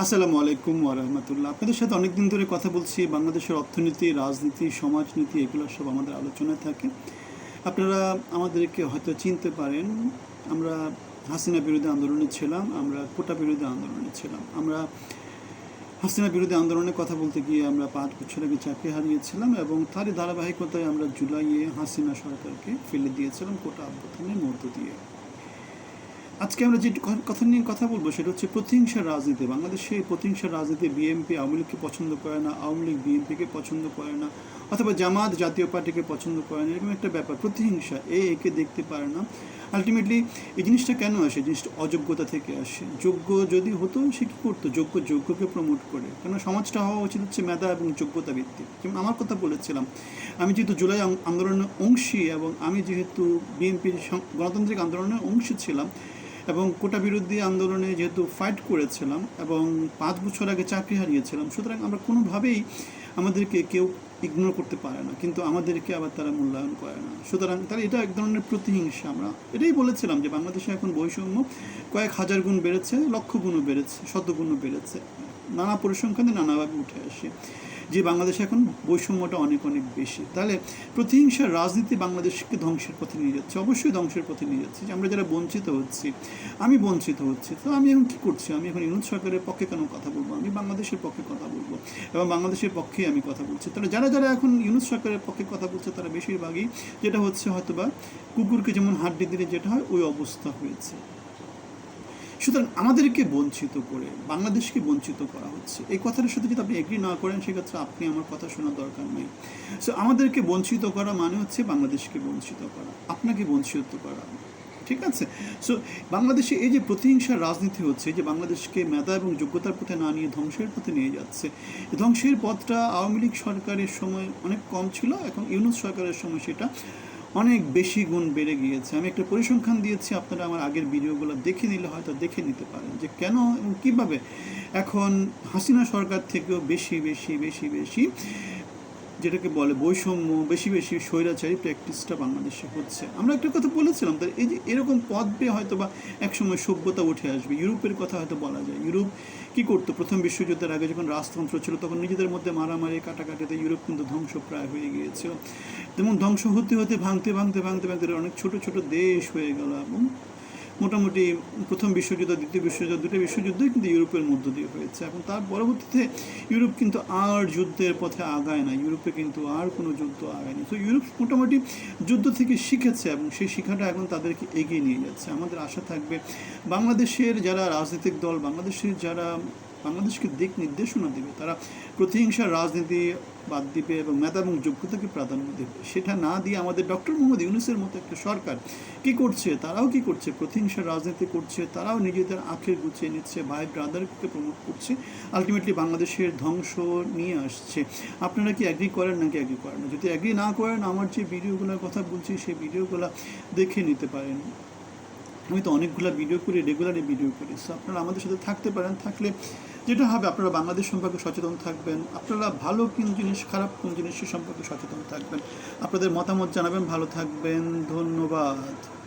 আসসালামু আলাইকুম ওরহমতুল্লাহ আপনাদের সাথে অনেকদিন ধরে কথা বলছি, বাংলাদেশের অর্থনীতি, রাজনীতি, সমাজনীতি, এগুলো সব আমাদের আলোচনায় থাকে। আপনারা আমাদেরকে হয়তো চিনতে পারেন, আমরা হাসিনা বিরোধী আন্দোলনে ছিলাম, আমরা কোটা বিরোধী আন্দোলনে ছিলাম। আমরা হাসিনা বিরোধী আন্দোলনের কথা বলতে গিয়ে আমরা পাঁচ বছর আগে চাকরি হারিয়েছিলাম এবং তারই ধারাবাহিকতায় আমরা জুলাইয়ে হাসিনা সরকারকে ফেলে দিয়েছিলাম কোটা অভ্যুত্থানের মধ্য দিয়ে। আজকে আমরা যে কথা নিয়ে কথা বলব, সেটা হচ্ছে প্রতিহিংসার রাজনীতি। বাংলাদেশে প্রতিহিংসার রাজনীতি বিএনপি আওয়ামী লীগকে পছন্দ করে না, আওয়ামী লীগ বিএনপিকে পছন্দ করে না, অথবা জামাত জাতীয় পার্টিকে পছন্দ করে না, এরকম একটা ব্যাপার, প্রতিহিংসা। এ একে দেখতে পারে না। আলটিমেটলি এই জিনিসটা কেন আসে? জিনিসটা অযোগ্যতা থেকে আসে। যোগ্য যদি হতো, সে কী করতো? যোগ্য যোগ্যকে প্রমোট করে। কেন সমাজটা হওয়া উচিত হচ্ছে মেধা এবং যোগ্যতা ভিত্তিক যেমন আমার কথা বলেছিলাম, আমি যেহেতু জুলাই আন্দোলনের অংশী এবং আমি যেহেতু বিএনপির গণতান্ত্রিক আন্দোলনের অংশী ছিলাম এবং কোটা বিরোধী আন্দোলনে যেহেতু ফাইট করেছিলাম এবং পাঁচ বছর আগে চাকরি হারিয়েছিলাম, সুতরাং আমরা কোনোভাবেই আমাদেরকে কেউ ইগনোর করতে পারে না, কিন্তু আমাদেরকে আবার তারা মূল্যায়ন করে না। সুতরাং তাহলে এটা এক ধরনের প্রতিহিংসা আমরা এটাই বলেছিলাম যে বাংলাদেশে এখন বৈষম্য কয়েক হাজার গুণ বেড়েছে, লক্ষ গুণও বেড়েছে শত গুণও বেড়েছে। নানা পরিসংখ্যানে নানাভাবে উঠে আসে। যে বাংলাদেশে এখন বৈষম্যটা অনেক অনেক বেশি। তাহলে প্রতিহিংসার রাজনীতি বাংলাদেশকে ধ্বংসের পথে নিয়ে যাচ্ছে। অবশ্যই ধ্বংসের পথে নিয়ে যাচ্ছে। যে আমরা যারা বঞ্চিত হচ্ছি, আমি বঞ্চিত হচ্ছি, তো আমি এখন কী করছি? আমি এখন ইউনুস সরকারের পক্ষে কেন কথা বলব? আমি বাংলাদেশের পক্ষে কথা বলব এবং বাংলাদেশের পক্ষেই আমি কথা বলছি। তাহলে যারা যারা এখন ইউনুস সরকারের পক্ষে কথা বলছে, তারা বেশিরভাগই যেটা হচ্ছে হয়তোবা কুকুরকে যেমন হাড্ডি দিলে যেটা হয়, ওই অবস্থা হয়েছে। সুতরাং আমাদেরকে বঞ্চিত করে, বাংলাদেশকে বঞ্চিত করা হচ্ছে। এই কথাটার সাথে যদি আপনি এগ্রি না করেন, সেক্ষেত্রে আপনি আমার কথা শোনার দরকার নেই। সো আমাদেরকে বঞ্চিত করা মানে হচ্ছে বাংলাদেশকে বঞ্চিত করা, আপনাকে বঞ্চিত করা। ঠিক আছে? সো বাংলাদেশে এই যে প্রতিহিংসার রাজনীতি হচ্ছে যে বাংলাদেশকে মেধা এবং যোগ্যতার পথে না নিয়ে ধ্বংসের পথে নিয়ে যাচ্ছে ধ্বংসের পথটা আওয়ামী লীগ সরকারের সময় অনেক কম ছিল, এখন ইউনুস সরকারের সময় সেটা অনেক বেশি গুণ বেড়ে গিয়েছে। আমি একটা পরিসংখ্যান দিয়েছি, আপনারা আমার আগের ভিডিওগুলো দেখে নিলে হয়তো দেখে নিতে পারেন যে কেন এবং কীভাবে এখন হাসিনা সরকার থেকেও বেশি বেশি বেশি বেশি যেটাকে বলে বৈষম্য, বেশি বেশি স্বৈরাচারী প্র্যাকটিসটা বাংলাদেশে হচ্ছে। আমরা একটা কথা বলেছিলাম তার এই যে এরকম পথ পেয়ে হয়তো বা একসময় সভ্যতা উঠে আসবে। ইউরোপের কথা হয়তো বলা যায়। ইউরোপ কী করতো? প্রথম বিশ্বযুদ্ধের আগে যখন রাজতন্ত্র ছিল, তখন নিজেদের মধ্যে মারামারি, কাটাকাটিতে ইউরোপ কিন্তু ধ্বংসপ্রায় হয়ে গিয়েছিল। তেমন ধ্বংস হতে হতে ভাঙতে ভাঙতে ভাঙতে ভাঙতে অনেক ছোট ছোট দেশ হয়ে গেল এবং মোটামুটি প্রথম বিশ্বযুদ্ধ, দ্বিতীয় বিশ্বযুদ্ধ, দুটো বিশ্বযুদ্ধই কিন্তু ইউরোপের মধ্য দিয়ে হয়েছে। এখন তার পরবর্তীতে ইউরোপ কিন্তু আর যুদ্ধের পথে আগায় না। ইউরোপে কিন্তু আর কোনো যুদ্ধ আগায় না। তো ইউরোপ মোটামুটি যুদ্ধ থেকে শিখেছে এবং সেই শিক্ষাটা এখন তাদেরকে এগিয়ে নিয়ে যাচ্ছে। আমাদের আশা থাকবে বাংলাদেশের যারা রাজনৈতিক দল, বাংলাদেশের যারা বাংলাদেশকে দিক নির্দেশনা দেবে। তারা প্রতিহিংসার রাজনীতি বাদ দিবে এবং মেধা এবং যোগ্যতাকে প্রাধান্য দেবে। সেটা না দিয়ে আমাদের ডক্টর মোহাম্মদ ইউনুসের মতো একটা সরকার কি করছে, তারাও কি করছে? প্রতিহিংসার রাজনীতি করছে, তারাও নিজেদের আখের গুছিয়ে নিচ্ছে, ভাই ব্রাদারকে প্রমোট করছে আলটিমেটলি বাংলাদেশের ধ্বংস নিয়ে আসছে। আপনারা কি অ্যাগ্রি করেন নাকি অ্যাগ্রি করেন না? যদি অ্যাগ্রি না করেন, আমার যে ভিডিওগুলোর কথা বলছি, সেই ভিডিওগুলো দেখে নিতে পারেন। আমি তো অনেকগুলো ভিডিও করি রেগুলারই ভিডিও করি। সো আপনারা আমাদের সাথে থাকতে পারেন। থাকলে যেটা হবে, আপনারা বাংলাদেশ সম্পর্কে সচেতন থাকবেন। আপনারা ভালো কোন জিনিস, খারাপ কোন জিনিস সম্পর্কে সচেতন থাকবেন। আপনাদের মতামত জানাবেন। ভালো থাকবেন। ধন্যবাদ।